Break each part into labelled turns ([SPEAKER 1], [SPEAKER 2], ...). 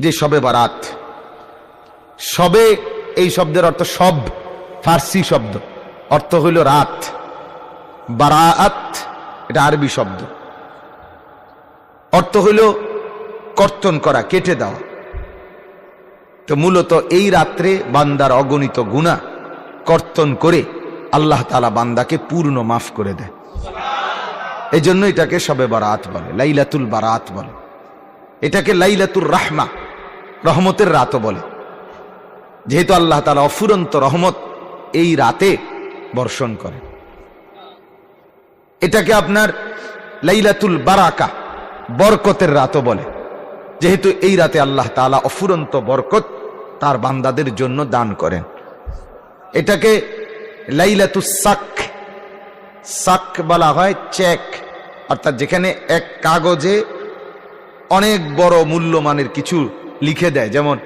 [SPEAKER 1] যে সবে বারাত। সবে এই শব্দের অর্থ সব, ফার্সি শব্দ। অর্থ হইল রাত। বারাত, এটা আরবি শব্দ। অর্থ হইল কর্তন করা, কেটে দেওয়া। তো মূলত এই রাত্রে বান্দার অগণিত গুণা কর্তন করে আল্লাহ তালা বান্দাকে পূর্ণ মাফ করে দেয়। এই জন্য এটাকে সবে বারাত বলে, লাইলাতুল বারাত বলে। এটাকে লাইলাতুর রাহমা রহমতের রাতও বলে। যেহেতু আল্লাহ তালা অফুরন্ত রহমত এই রাতে বর্ষণ করে এটাকে আপনার লাইলাতুল বারাকা, বরকতের রাতও বলে। যেহেতু এই রাতে আল্লাহ তালা অফুরন্ত বরকত তার বান্দাদের জন্য দান করেন। এটাকে লাইলাতুস সাক সাক বলা হয় চেক। অর্থাৎ যেখানে এক কাগজে অনেক বড় মূল্যমানের কিছু লিখে দেয়, যেমন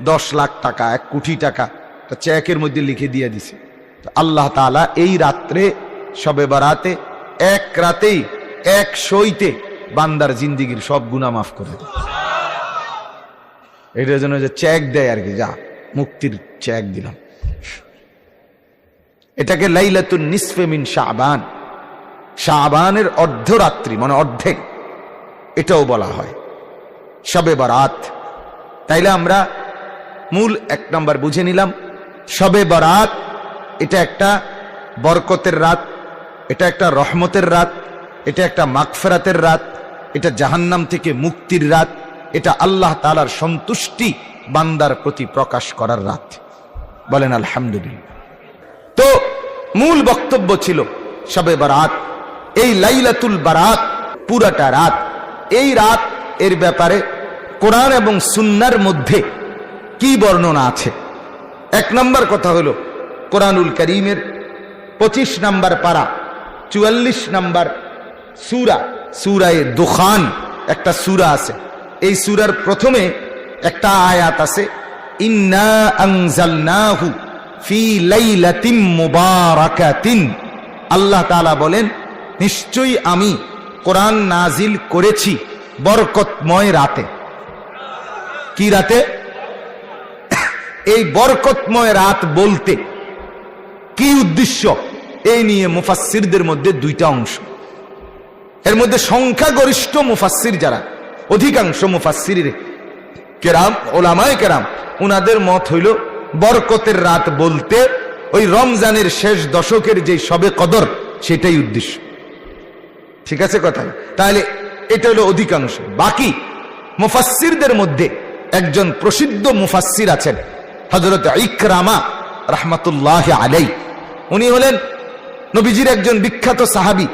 [SPEAKER 1] দশ লাখ টাকা, এক কোটি টাকা, তা চেকের মধ্যে লিখে দিয়ে দিছে। তো আল্লাহ তাআলা এই রাত্রে, সবে বারাতে, এক রাতেই, এক সইতে বান্দার জিন্দিগির সব গুণা মাফ করে দেয়। এটার জন্য যে চেক দেয় আর কি, যা, মুক্তির চেক দিলাম। এটাকে লাইলাতুন নিসফে মিন শাবান। শাবানের অর্ধরাত্রি মানে অর্ধেক, এটাও বলা হয়। সবে বারাত তাইলে আমরা মূল এক নম্বর বুঝে নিলাম, সবে বরাত, এটা একটা বরকতের রাত, এটা একটা রহমতের রাত, এটা একটা মাগফেরাতের রাত, এটা জাহান্নাম থেকে মুক্তির রাত, এটা আল্লাহ তালার সন্তুষ্টি বান্দার প্রতি প্রকাশ করার রাত। বলেন আলহামদুলিল্লাহ। তো মূল বক্তব্য ছিল সবে বারাত, এই লাইলাতুল বারাত পুরাটা রাত, এই রাত এর ব্যাপারে কোরআন এবং সুন্নার মধ্যে কি বর্ণনা আছে? এক নম্বর কথা হলো কোরআনুল করিমের পঁচিশ নম্বর পারা, চুয়াল্লিশ নম্বর সুরা, সুরায় দোখান একটা সুরা আছে। এই সুরার প্রথমে একটা আয়াত আছে আল্লাহ তাআলা বলেন, নিশ্চয়ই আমি কোরআন নাজিল করেছি বরকতময় রাতে। কি রাতে? এই বরকতময় রাত বলতে কি উদ্দেশ্য? এই নিয়ে মুফাসসিরদের মধ্যে দুইটা অংশ। এর মধ্যে সংখ্যাগরিষ্ঠ মুফাসসির যারা, অধিকাংশ মুফাসসির কেরাম, ওলামায় কেরাম, উনাদের মত হইল বরকতের রাত বলতে ওই রমজানের শেষ দশকের যে সবে কদর, সেটাই উদ্দেশ্য। ঠিক আছে কথা তাহলে এটা হলো অধিকাংশ। বাকি মুফাসসিরদের মধ্যে একজন প্রসিদ্ধ মুফাসির আছেন হজরত ইকরামা রহমতুল্লাহ আলাই উনি হলেন নবীজির একজন বিখ্যাত সাহাবী।